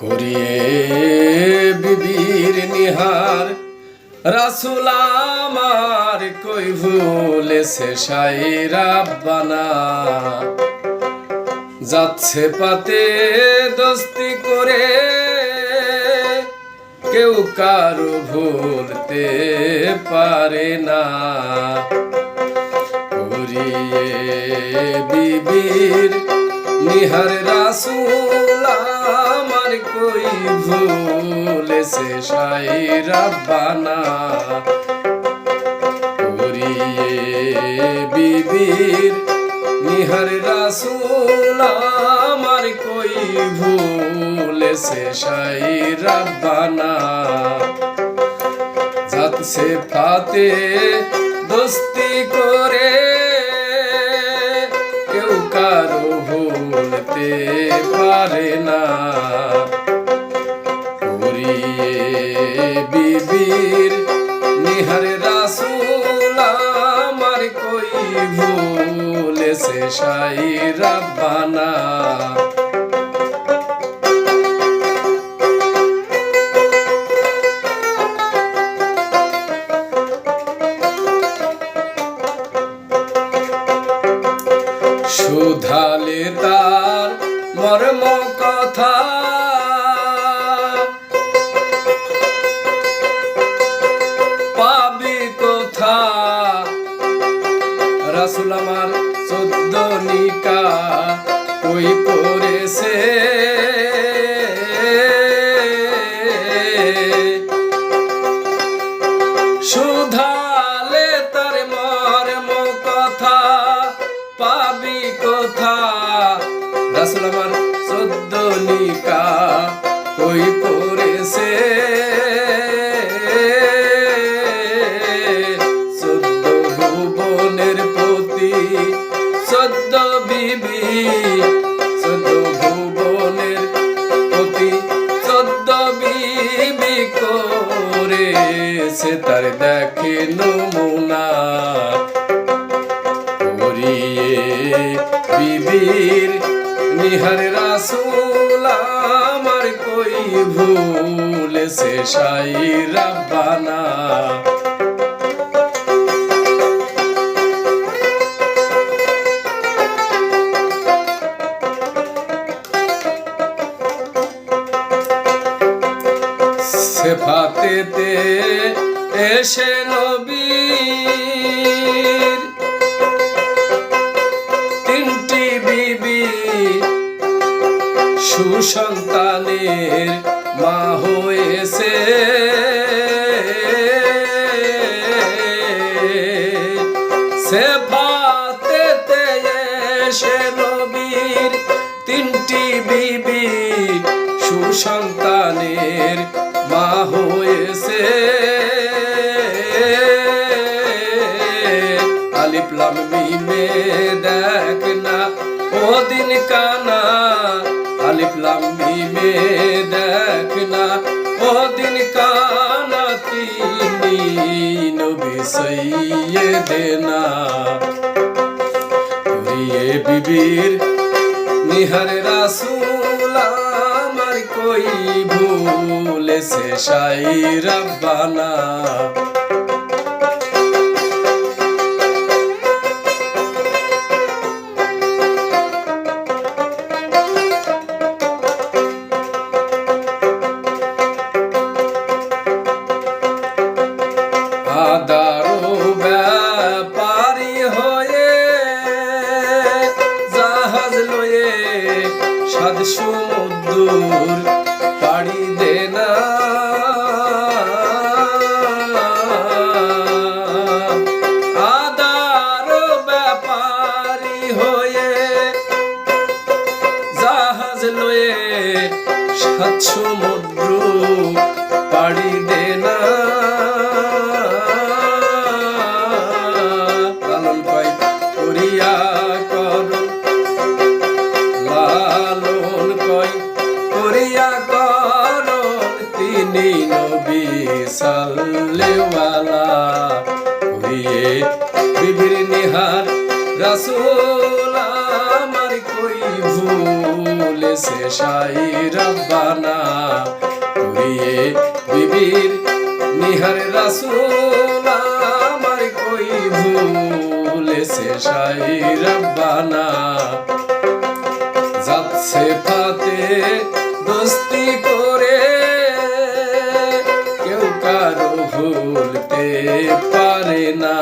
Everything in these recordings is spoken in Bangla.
করিয়ে বিবির নিহার। রাসুল আমার কই ভুলেছে সাই রাব্বানা যাচ্ছে পাতে দস্তি করে, কেউ কারও ভুলতে পারে না। করিয়ে বিবির নিহার রাসুল আমার কই ভুলেছে সাই রাব্বানা করিয়ে বিবির নিহার রাসুল আমার কই ভুলেছে সাই রাব্বানা যাচ্ছে ফাতে দোস্তি করে, কেউ কারও ভুলতে পারে না। বিবির নিহার রাসুল আমার কই ভুলেছে সাই রাব্বানা। সুধালে তার মর্ম কথা সুধালে তার মর্ম কথা, পাবি কোথা? রাসুল আমার চোদ্দ নিকা ওই পড়েছে? চোদ্দ প্রতি চোদ্দ বিবি চোদ্দ ভুবনের করেছে তার দেখে নমুনা করিয়ে বিবির নিহার রাসুল আমার কই ভুলেছে সাই রাব্বানা সেফাতেতে এসে নবীর তিনটি বিবি সুসন্তানের মা হয়েছে। এসে নবীর তিনটি বিবি সুসন্তানের মা হয়েছে। দেখ না, ওদিন কানা, আলিফ আলিপ্লাম মিমে দেখ না, ওদিন কানা তিনি নবী সৈয়দে না। করিয়ে বিবির নিহার রাসুল আমার কই ভুলেছে সাই রাব্বানা। সমুদ্র পাড়ি দে না। আদারো ব্যাপারি হয়ে জাহাজ লয়ে সাত সমুদ্র পাড়ি দে রাসূল আমার কই ভুলে ভুলেছে সাই রব্বানা। করিয়ে বিবির নিহার রাসুল আমার কই ভুলেছে সাই রব্বানা। যাচ্ছে পাতে দোস্তি করে, কেউ কারও ভুলতে পারে না।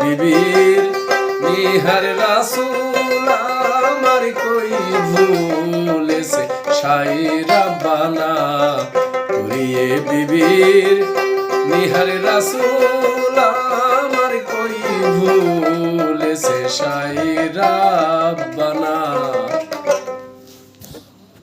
বিবির নিহার রাসুল, আমার কই ভুলেছে সাই রাব্বানা করিয়ে বিবির নিহার রাসুল, আমার কই ভুলেছে সাই রাব্বানা